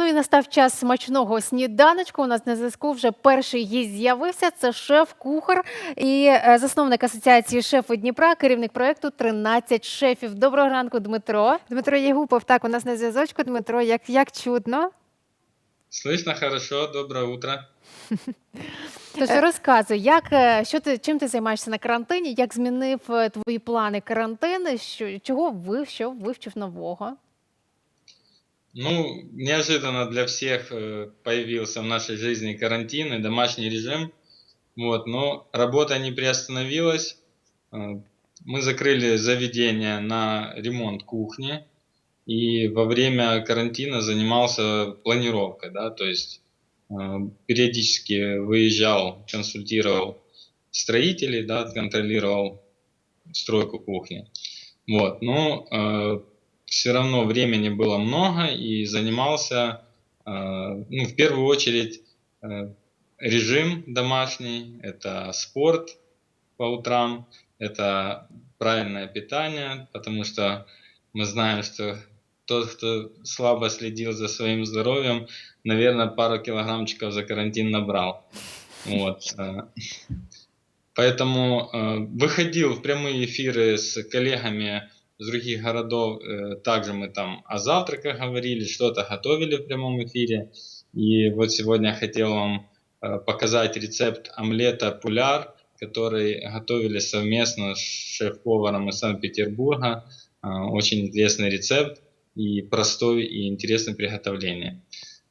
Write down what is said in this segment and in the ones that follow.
Ну і настав час смачного сніданочку. У нас на зв'язку вже перший гість з'явився. Це шеф-кухар і е, засновник асоціації шефу Дніпра, керівник проекту «13 шефів. Доброго ранку, Дмитро. Дмитро Єгупов. Так, у нас на зв'язочку. Дмитро, як, як чудно. Слышно хорошо, доброе утро. Тож розказуй, як е, що ти чим ти займаєшся на карантині? Як змінив е, твої плани карантин? Що чого ви що вивчив нового? Ну, неожиданно для всех э, появился в нашей жизни карантин и домашний режим. Вот, но работа не приостановилась. Э, Мы закрыли заведение на ремонт кухни. И во время карантина занимался планировкой, да, то есть э, периодически выезжал, консультировал строителей, да, контролировал стройку кухни. Вот, но все равно времени было много и занимался, э, ну, в первую очередь, э, режим домашний, это спорт по утрам, это правильное питание, потому что мы знаем, что тот, кто слабо следил за своим здоровьем, наверное, пару килограммчиков за карантин набрал. Вот. э. Поэтому выходил в прямые эфиры с коллегами с других городов. Также мы там о завтраках говорили, что-то готовили в прямом эфире. И вот сегодня хотел вам э, показать рецепт омлета пуляр, который готовили совместно с шеф-поваром из Санкт-Петербурга. Э, Очень известный рецепт и простой и интересный приготовление.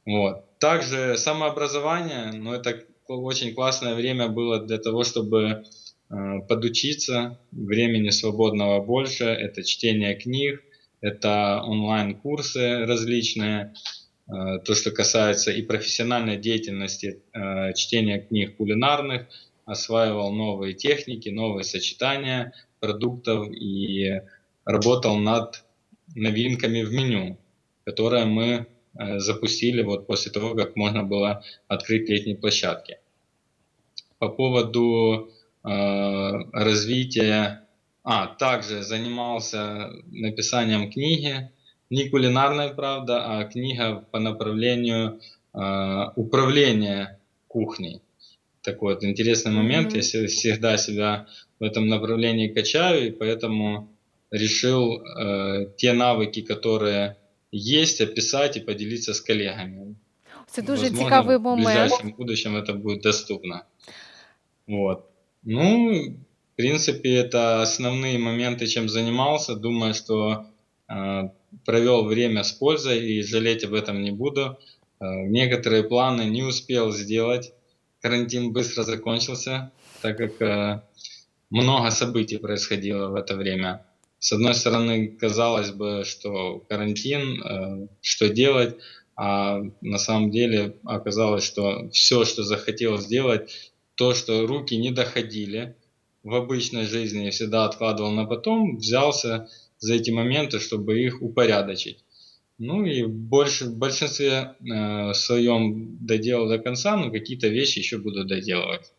Вот. Также самообразование, ну это очень классное время было для того, чтобы подучиться, времени свободного больше, это чтение книг, это онлайн-курсы различные, э, то, что касается и профессиональной деятельности, э, чтения книг кулинарных, осваивал новые техники, новые сочетания продуктов и работал над новинками в меню, которые мы э, запустили вот после того, как можно было открыть летние площадки. По поводу э, развития, а, также занимался написанием книги, не кулинарной, правда, а книга по направлению э, управления кухней. Такой вот интересный момент, Мгм. я се- всегда себя в этом направлении качаю, и поэтому решил э, те навыки, которые есть, описать и поделиться с коллегами. Це дуже Возможно, цікавий В момент. ближайшем будущем это будет доступно. Вот. Ну, в принципе, это основные моменты, чем занимался. Думаю, что э, провел время с пользой и жалеть об этом не буду. Э, некоторые планы не успел сделать. Карантин быстро закончился, так как э, много событий происходило в это время. С одной стороны, казалось бы, что карантин, э, что делать, а на самом деле оказалось, что все, что захотел сделать, то, что руки не доходили в обычной жизни, я всегда откладывал на потом, взялся за эти моменты, чтобы их упорядочить. Ну и больше, в большинстве э, своем доделал до конца, но какие-то вещи еще буду доделывать.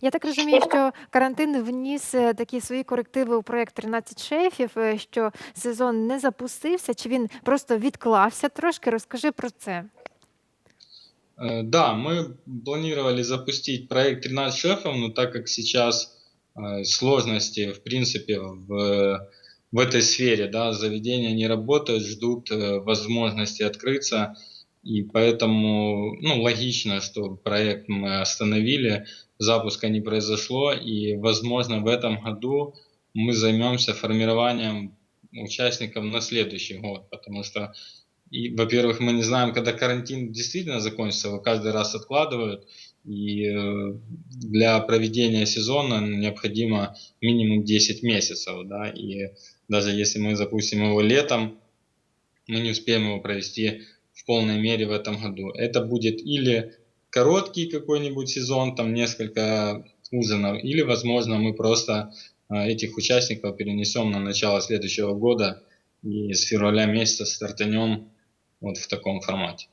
Я так розумію, що карантин вніс е, такі свої корективи у проєкт 13 шефів, е, що сезон не запустився, чи він просто відклався трошки. Розкажи про це. Э, Да, мы планировали запустить проект 13 шефов, но так как сейчас э, сложности, в принципе, в, в этой сфере, да, заведения не работают, ждут э, возможности открыться, и поэтому, ну, логично, что проект мы остановили, запуска не произошло, и, возможно, в этом году мы займемся формированием участников на следующий год, потому что и, во-первых, мы не знаем, когда карантин действительно закончится, его каждый раз откладывают, и э, для проведения сезона необходимо минимум 10 месяцев, да, и даже если мы запустим его летом, мы не успеем его провести в полной мере в этом году. Это будет или короткий какой-нибудь сезон, там несколько ужинов, или, возможно, мы просто э, этих участников перенесем на начало следующего года и с февраля месяца стартанем вот в таком формате.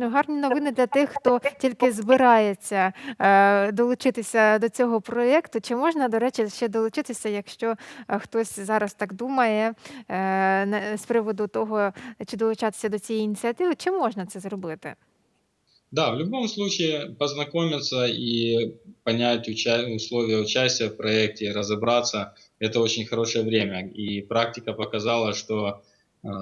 Ну, гарні новини для тих, хто тільки збирається е, долучитися до цього проєкту. Чи можна, до речі, ще долучитися, якщо е, хтось зараз так думає е, з приводу того, чи долучатися до цієї ініціативи, чи можна це зробити? Да, в любом случае познакомиться и понять уча- условия участия в проекте, и разобраться, это очень хорошее время. И практика показала, что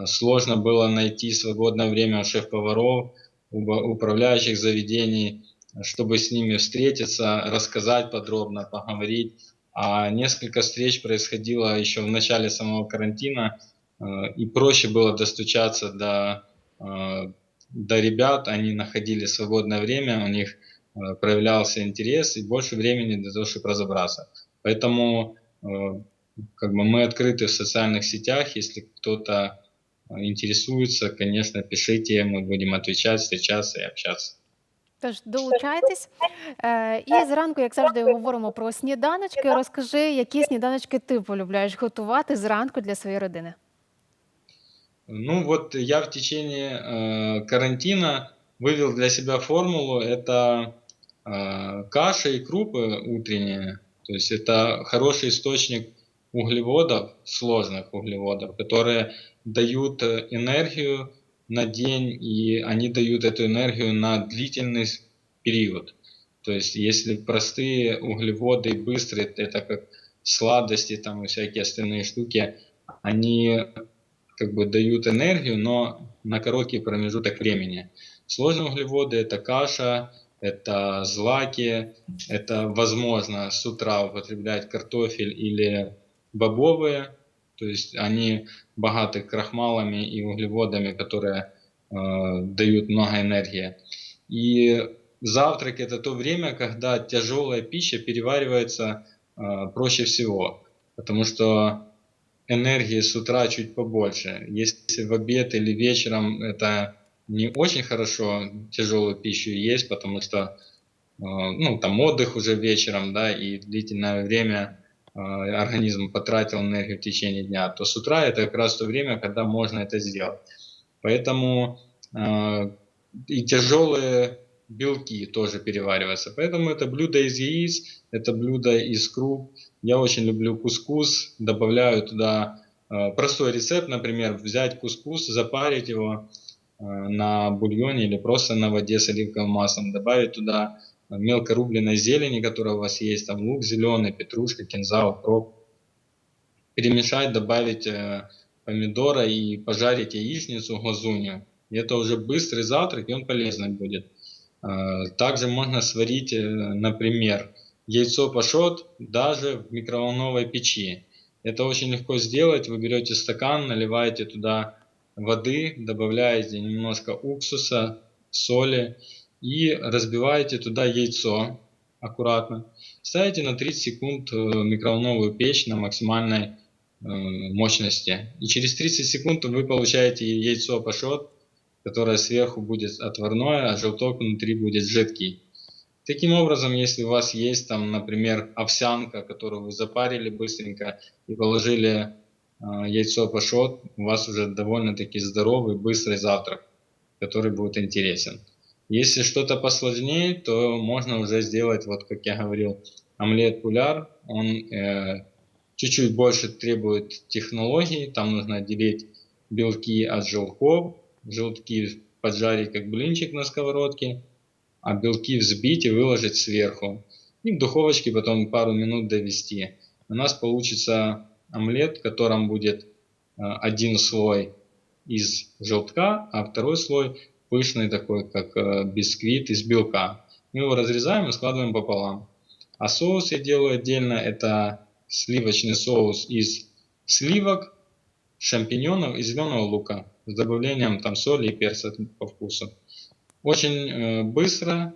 сложно было найти свободное время у шеф-поваров, управляющих заведений, чтобы с ними встретиться, рассказать подробно, поговорить. А несколько встреч происходило еще в начале самого карантина, э, и проще было достучаться до э, до ребят, они находили свободное время, у них э, проявлялся интерес и больше времени для того, чтобы разобраться. Поэтому э, как бы мы открыты в социальных сетях, если кто-то э, интересуется, конечно, пишите, мы будем отвечать, встречаться и общаться. Тож долучайтесь. Е, і зранку, як завжди, говоримо про сніданочки. Розкажи, які сніданочки ти полюбляєш готувати зранку для своєї родини? Ну вот я в течение э, карантина вывел для себя формулу, это э, каша и крупы утренние, то есть это хороший источник углеводов, сложных углеводов, которые дают э, энергию на день, и они дают эту энергию на длительный период. То есть если простые углеводы и быстрые, это как сладости там и всякие остальные штуки, они как бы дают энергию, но на короткий промежуток времени. Сложные углеводы это каша, это злаки, это возможно с утра употреблять картофель или бобовые, то есть они богаты крахмалами и углеводами, которые э, дают много энергии. И завтрак это то время, когда тяжелая пища переваривается э, проще всего, потому что энергии с утра чуть побольше. Если в обед или вечером это не очень хорошо тяжелую пищу есть, потому что э, ну, там отдых уже вечером, да, и длительное время организм потратил энергию в течение дня, то с утра это как раз то время, когда можно это сделать. Поэтому э, и тяжелые белки тоже перевариваются. Поэтому это блюдо из яиц, это блюдо из круп. Я очень люблю кускус, добавляю туда э, простой рецепт, например, взять кускус, запарить его э, на бульоне или просто на воде с оливковым маслом, добавить туда э, мелко рубленной зелени, которая у вас есть, там лук зеленый, петрушка, кинза, укроп, перемешать, добавить э, помидора и пожарить яичницу, глазунью. И это уже быстрый завтрак, и он полезный будет. Э, Также можно сварить, э, например, яйцо пашот даже в микроволновой печи. Это очень легко сделать. Вы берете стакан, наливаете туда воды, добавляете немножко уксуса, соли и разбиваете туда яйцо аккуратно. Ставите на 30 секунд э, микроволновую печь на максимальной э, мощности. И через 30 секунд вы получаете яйцо пашот, которое сверху будет отварное, а желток внутри будет жидкий. Таким образом, если у вас есть там, например, овсянка, которую вы запарили быстренько и положили э, яйцо пашот, у вас уже довольно-таки здоровый, быстрый завтрак, который будет интересен. Если что-то посложнее, то можно уже сделать, вот как я говорил, омлет пуляр. Он э, чуть-чуть больше требует технологий. Там нужно отделить белки от желтков. Желтки поджарить как блинчик на сковородке, а белки взбить и выложить сверху. И в духовочке потом пару минут довести. У нас получится омлет, в котором будет э, один слой из желтка, а второй слой пышный такой, как э, бисквит из белка. Мы его разрезаем и складываем пополам. А соус я делаю отдельно. Это сливочный соус из сливок, шампиньонов и зеленого лука с добавлением там соли и перца по вкусу. Очень э, быстро,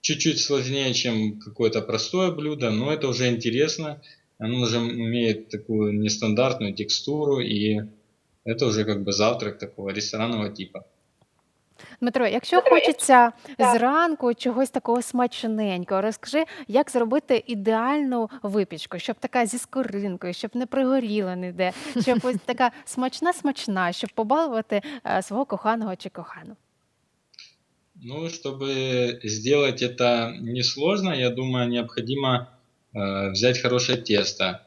чуть-чуть сложнее, чем какое-то простое блюдо, но это уже интересно. Оно уже имеет такую нестандартную текстуру, и это уже как бы завтрак такого ресторанного типа. Дмитро, якщо хочеться зранку чогось такого смачненького, розкажи, як зробити ідеальну випічку, щоб така зі скоринкою, щоб не пригоріла ніде, щоб ось така смачна-смачна, щоб побалувати е, свого коханого чи кохану. Ну, чтобы сделать это несложно, я думаю, необходимо э, взять хорошее тесто.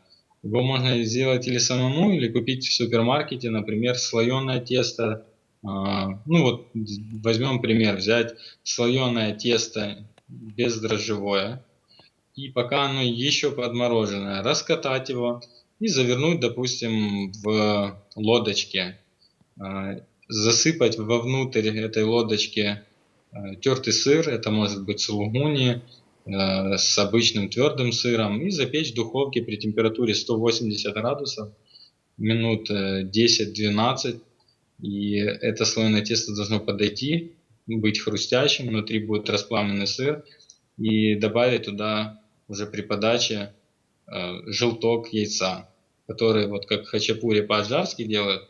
Его можно сделать или самому, или купить в супермаркете, например, слоеное тесто. А, ну вот возьмем пример, взять слоеное тесто бездрожжевое, и пока оно еще подмороженное, раскатать его и завернуть, допустим, в лодочке. А, Засыпать вовнутрь этой лодочки э, тертый сыр, это может быть сулугуни, э, с обычным твердым сыром, и запечь в духовке при температуре 180 градусов минут э, 10-12. И это слоеное тесто должно подойти, быть хрустящим, внутри будет расплавленный сыр, и добавить туда уже при подаче э, желток яйца, который вот как хачапури по-аджарски делают,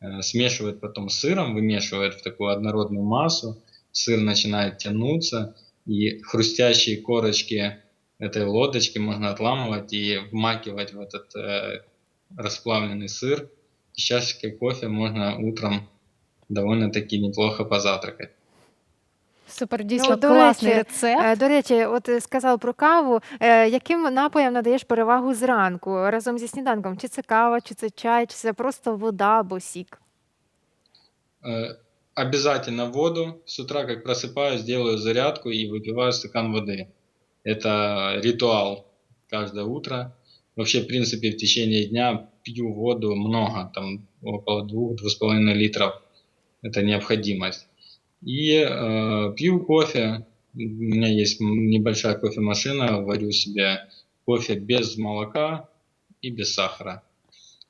э, смешивают потом с сыром, вымешивают в такую однородную массу, сыр начинает тянуться, и хрустящие корочки этой лодочки можно отламывать и вмакивать в этот э, расплавленный сыр. И с чашечкой кофе можно утром довольно-таки неплохо позавтракать. Супер, дійсно до класний речі, рецепт. Е, До речі, от е, сказав про каву. Е, Яким напоям надаєш перевагу зранку разом зі сніданком? Чи це кава, чи це чай, чи це просто вода або сік? Э, обязательно воду. С утра, как просыпаюсь, делаю зарядку и выпиваю стакан воды. Это ритуал каждое утро. Вообще, в принципе, в течение дня пью воду много, там около 2-2,5 литров. Это необходимость. И э, пью кофе. У меня есть небольшая кофемашина, варю себе кофе без молока и без сахара.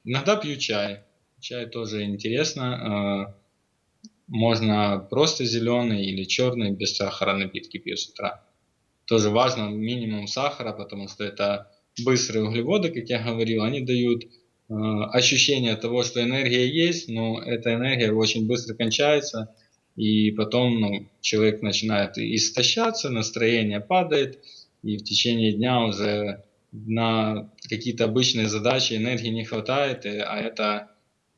Иногда пью чай. Чай тоже интересно. Э, можно просто зеленый или черный без сахара напитки пью с утра. Тоже важно минимум сахара, потому что это быстрые углеводы, как я говорил, они дают э, ощущение того, что энергия есть, но эта энергия очень быстро кончается, и потом ну, человек начинает истощаться, настроение падает, и в течение дня уже на какие-то обычные задачи энергии не хватает, и- а это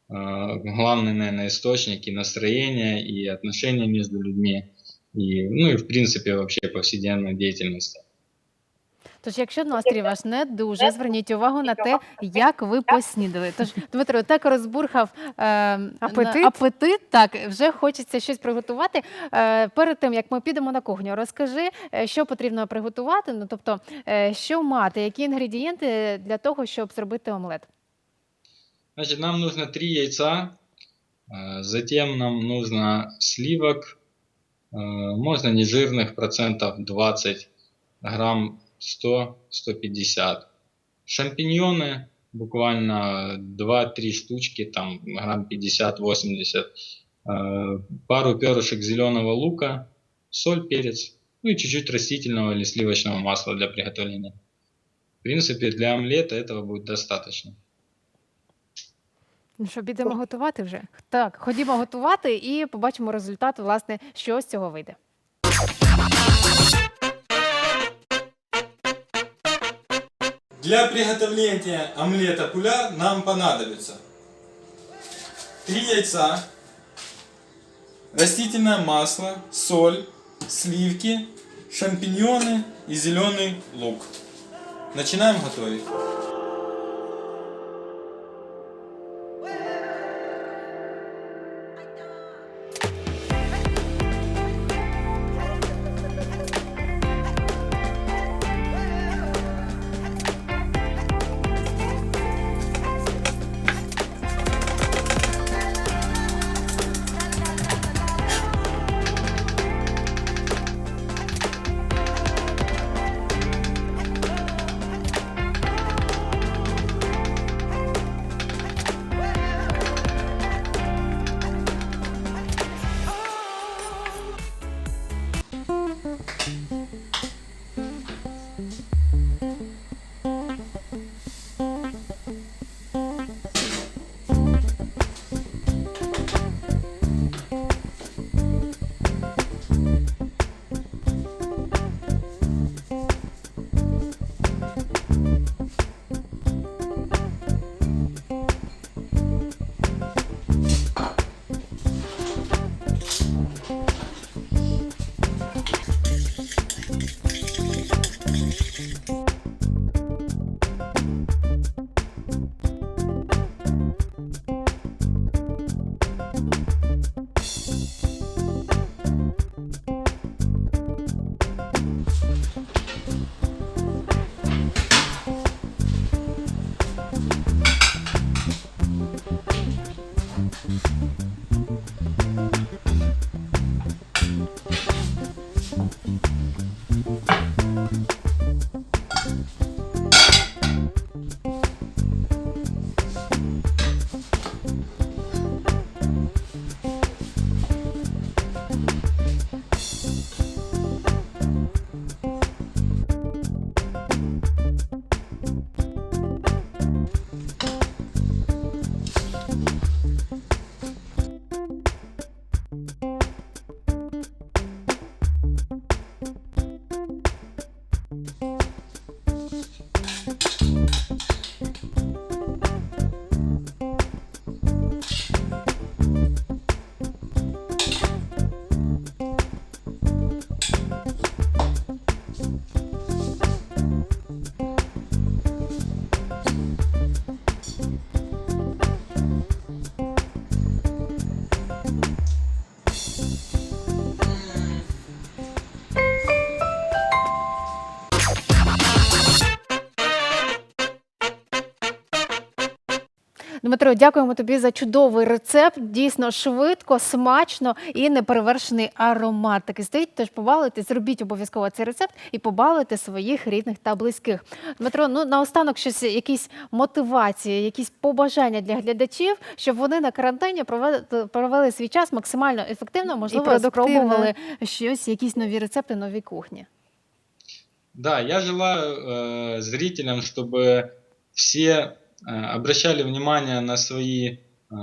э, главный, наверное, источник и настроения, и отношения между людьми, и, ну и в принципе вообще повседневной деятельности. Тож, якщо настрій ваш не дуже, зверніть увагу на те, як ви поснідали. Тож, Дмитро, так розбурхав е, Апетит? на- апетит, так вже хочеться щось приготувати. Е, перед тим як ми підемо на кухню, розкажи, е, що потрібно приготувати. Ну тобто, е, що мати, які інгредієнти для того, щоб зробити омлет. Значит, нам нужно 3 яйца, э, затем нам нужно сливок, э, можно нежирных, процентов 20, грамм 100-150. Шампиньоны, буквально 2-3 штучки, там грамм 50-80. Э, Пару перышек зеленого лука, соль, перец, ну и чуть-чуть растительного или сливочного масла для приготовления. В принципе, для омлета этого будет достаточно. Ну що, підемо готувати вже? Так, ходімо готувати і побачимо результат, власне, що з цього вийде. Для приготовления омлета пуля нам понадобится 3 яйца, растительное масло, соль, сливки, шампиньоны и зеленый лук. Начинаем готовить. Дмитро, дякуємо тобі за чудовий рецепт. Дійсно швидко, смачно і неперевершений аромат. Такий стоїть. Тож побалуйте, зробіть обов'язково цей рецепт і побалуйте своїх рідних та близьких. Дмитро, ну наостанок щось, якісь мотивації, якісь побажання для глядачів, щоб вони на карантині провели, провели свій час максимально ефективно, можливо, продуктивно. спробували щось, якісь нові рецепти, нові кухні. Да, я желаю э, зрителям, чтобы все э, обращали внимание на свои э,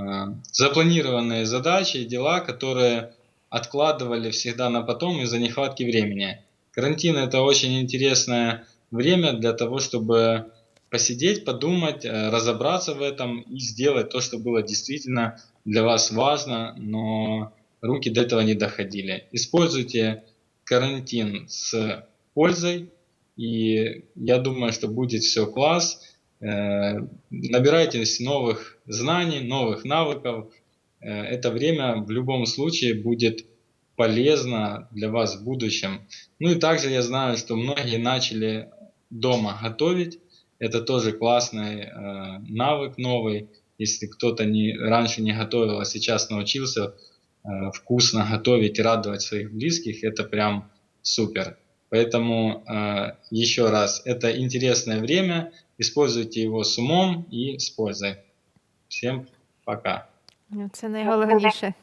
запланированные задачи и дела, которые откладывали всегда на потом из-за нехватки времени. Карантин это очень интересное время для того, чтобы посидеть, подумать, э, разобраться в этом и сделать то, что было действительно для вас важно, но руки до этого не доходили. Используйте карантин с пользой, и я думаю, что будет все класс. Э, Набирайтесь новых знаний, новых навыков. Э, Это время в любом случае будет полезно для вас в будущем. Ну и также я знаю, что многие начали дома готовить. Это тоже классный э, навык новый. Если кто-то не, раньше не готовил, а сейчас научился э, вкусно готовить и радовать своих близких, это прям супер. Поэтому э, еще раз, это интересное время, используйте его с умом и с пользой. Всем пока. Ну, Це найголовніше.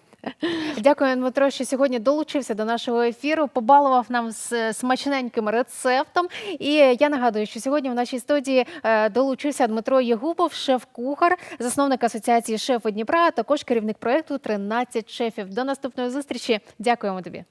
Дякую, Дмитро, що сьогодні долучився до нашого ефіру, побалував нам з смачненьким рецептом. І я нагадую, що сьогодні в нашій студії е, долучився Дмитро Єгубов, шеф-кухар, засновник асоціації шефи Дніпра, а також керівник проекту «13 шефів. До наступної зустрічі. Дякуємо тобі.